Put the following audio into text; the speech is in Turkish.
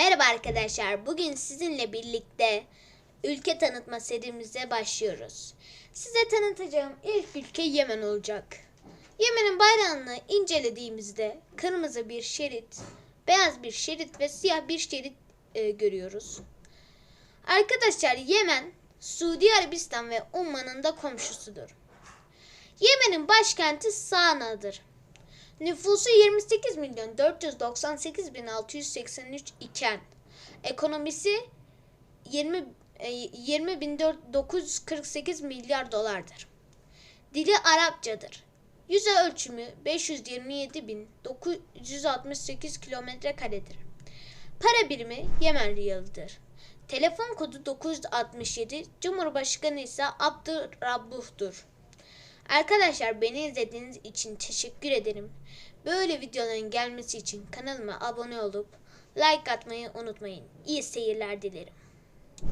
Merhaba arkadaşlar. Bugün sizinle birlikte ülke tanıtma serimize başlıyoruz. Size tanıtacağım ilk ülke Yemen olacak. Yemen'in bayrağını incelediğimizde kırmızı bir şerit, beyaz bir şerit ve siyah bir şerit e, görüyoruz. Arkadaşlar Yemen, Suudi Arabistan ve Umman'ın da komşusudur. Yemen'in başkenti Sana'dır. Nüfusu 28 milyon 498 bin 683 iken ekonomisi 20 e, 20 bin 948 milyar dolardır. Dili Arapçadır. Yüze ölçümü 527 bin 968 kilometre karedir. Para birimi Yemen Riyalıdır. Telefon kodu 967, Cumhurbaşkanı ise Abdurrabbuh'dur. Arkadaşlar beni izlediğiniz için teşekkür ederim. Böyle videoların gelmesi için kanalıma abone olup like atmayı unutmayın. İyi seyirler dilerim.